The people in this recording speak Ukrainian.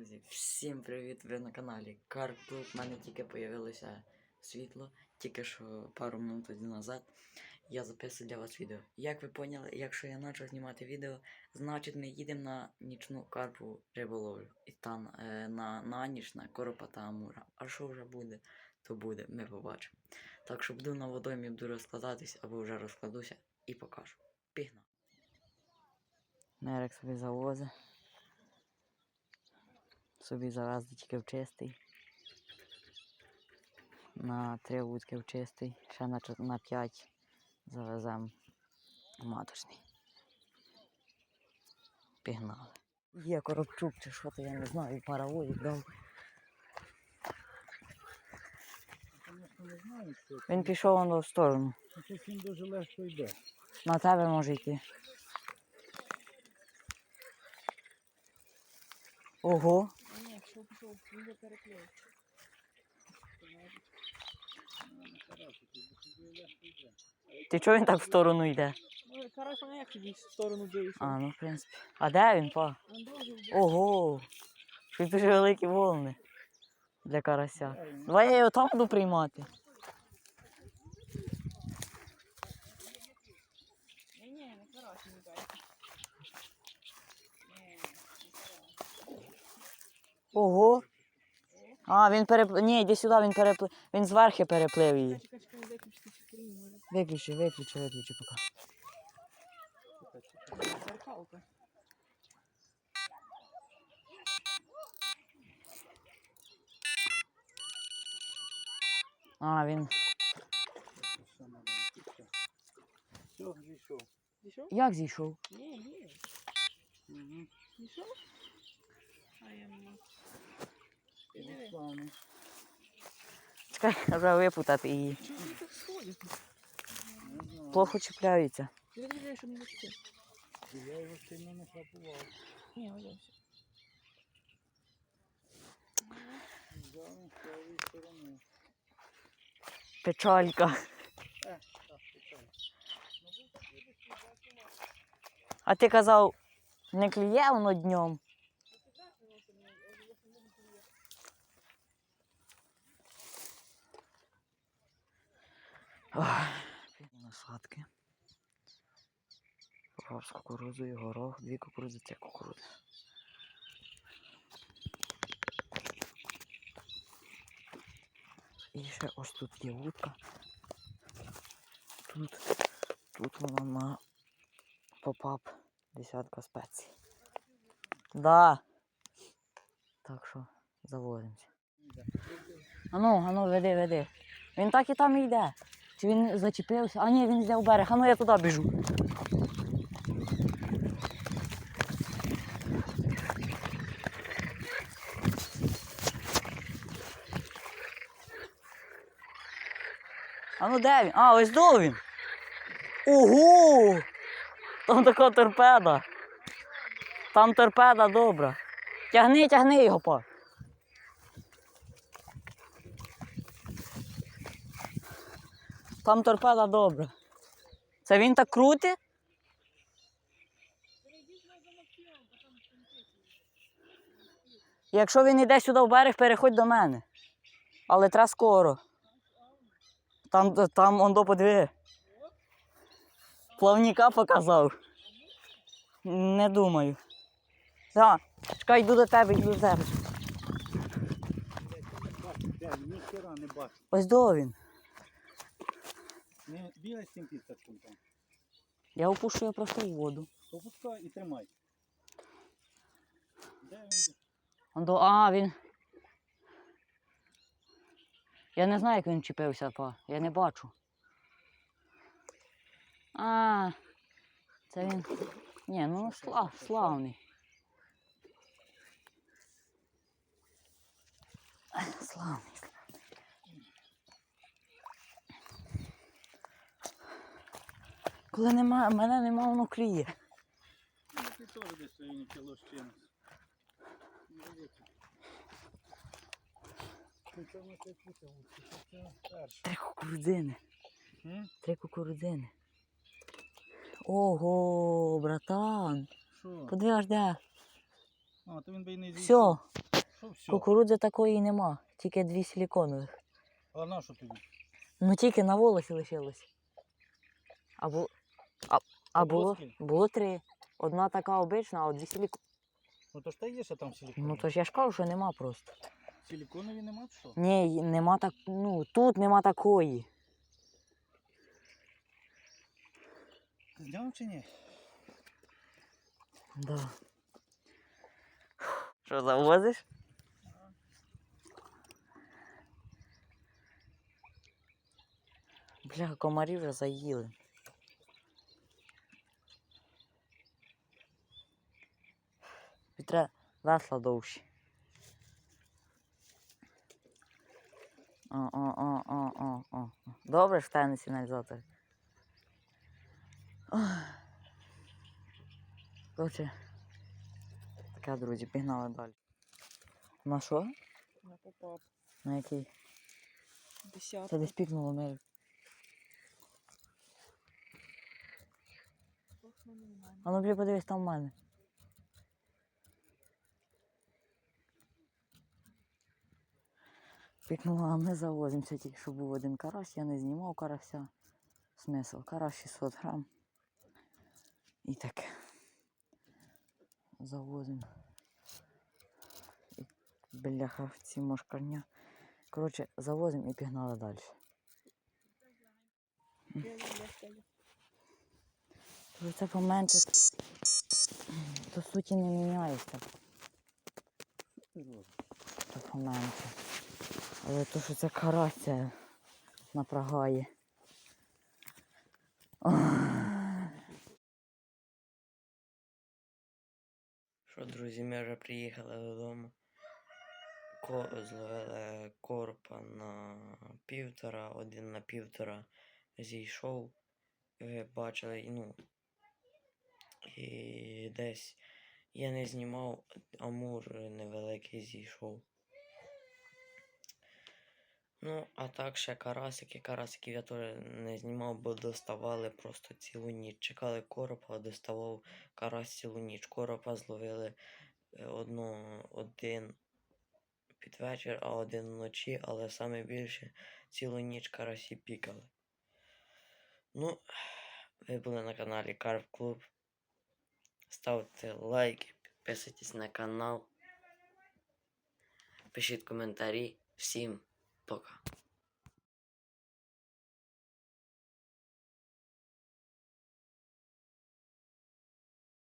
Друзі, всім привіт! Ви на каналі Карп Тут. У мене тільки появилося світло, тільки що пару минут тоді назад. Я записую для вас відео. Як ви поняли, якщо я почав знімати відео, значить ми їдемо на нічну карпу риболовлю. І там е, на, на ніч на коропа та амура. А що вже буде, то буде, ми побачимо. Так що буду на водоймі, буду розкладатись, або вже розкладуся і покажу. Пігнав. Нерек собі завозить собі тільки в чистий. На три вудки в чистий, ще на, на п'ять завеземо маточний. Пігнали. Є коробчук чи що то я не знаю, дав. Знаю, що це. Він пішов воно в сторону. Ну, він дуже легко йде. На тебе може йти. Ого. Пішов, він переплив. Ти чого він так в сторону йде? Ну, карась вона як тоді в сторону дивиться. А, ну в принципі. А де він, па? Він дуже в Ого! Щось дуже великі волни для карася. Давай я його там буду приймати. Ні, ні, не карась, не дай. Ні, не карась. Ого! А, він переплив. Ні, йди сюди, він переплив. Він зверхи переплив її. Виключи, виключи, виключи поки. А, він. Все. Все, зійшов. Як зійшов? Ні, ні. Дійшов? А я не. Чекай, треба випутати її. Так? Плохо чіпляються. Ти дивись, щоб не зачепив. Я його сильно не. Ні, ось ось. Печалька. Е, почав. А ти казав, не клює воно днем. Попав з кукурудзою, горох, дві кукурудзи, це кукурудзи. І ще ось тут є вудка. Тут, тут вона на попап десятка спецій. Да. Так що заводимося. Ану, ану, веди, веди. Він так і там і йде. Чи він зачепився? А ні, він йде в берег. Ану, я туди біжу. А ну де він? А, ось до він. Ого! Там така торпеда. Там торпеда добра. Тягни, тягни його па. Там торпеда добра. Це він так крутить? Якщо він йде сюди в берег, переходь до мене. Але треба скоро. Там, там он до подиви. Плавника показав. Не думаю. Так, чекай, йду до тебе, йду до тебе. Ніхера не бачу. Ось до він. Не бігай з цим підсачком там. Я опущу його просто в воду. Попускай і тримай. Де він? Он до... А, він. Я не знаю, як він чіпився, па. Я не бачу. А, це він. Ні, ну слав, славний. Славний. Коли нема, мене нема, воно кліє. Ну, ти теж десь сьогодні кіло з чимось. Не робити. Ти це не це путав, це перше. Три кукурудзини. Три кукурудзини. Ого, братан. Що? Подивиш, де. А, то він би і не Все. Що все? Кукурудзи такої нема, тільки дві силіконових. А на що тобі? Ну тільки на волосі лишилось. А, бу... а, а було, було три. Одна така обична, а дві силіконові. Ну то ж та є ще там силіконові. Ну то ж я ж кажу, що нема просто. Силіконові нема що? Ні, нема так. Ну, тут нема такої. Зняв чи ні? Да. Що завозиш? Бля, комарі вже заїли. Вітре весла довші. О, о, о, о, о, о. Добре, що не сигналізатор. Коротше, таке, друзі, пігнали далі. На що? На попав. На який? Десятку. Це десь пікнуло ми. А ну, бля, подивись, там в мене. Пікнуло, а ми завозимося, тільки що був один карась, я не знімав карася. Смисл, карась 600 грам. І таке. Завозимо. Бляха, ці мошкарня. Коротше, завозимо і пігнали далі. Це поменше, то суті не міняється. То поменше. Але то, що це карась, це напрягає. Що, друзі, ми вже приїхали додому. Ко зловили коропа на півтора, один на півтора зійшов. Ви бачили, ну. І десь я не знімав, амур невеликий зійшов. Ну, а так ще карасики. Карасиків я теж не знімав, бо доставали просто цілу ніч. Чекали коропа, доставав карась цілу ніч. Коропа зловили е, одну, один під вечір, а один вночі, але саме більше цілу ніч карасі пікали. Ну, ви були на каналі Карп Клуб. Ставте лайки, підписуйтесь на канал. Пишіть коментарі. Всім пока.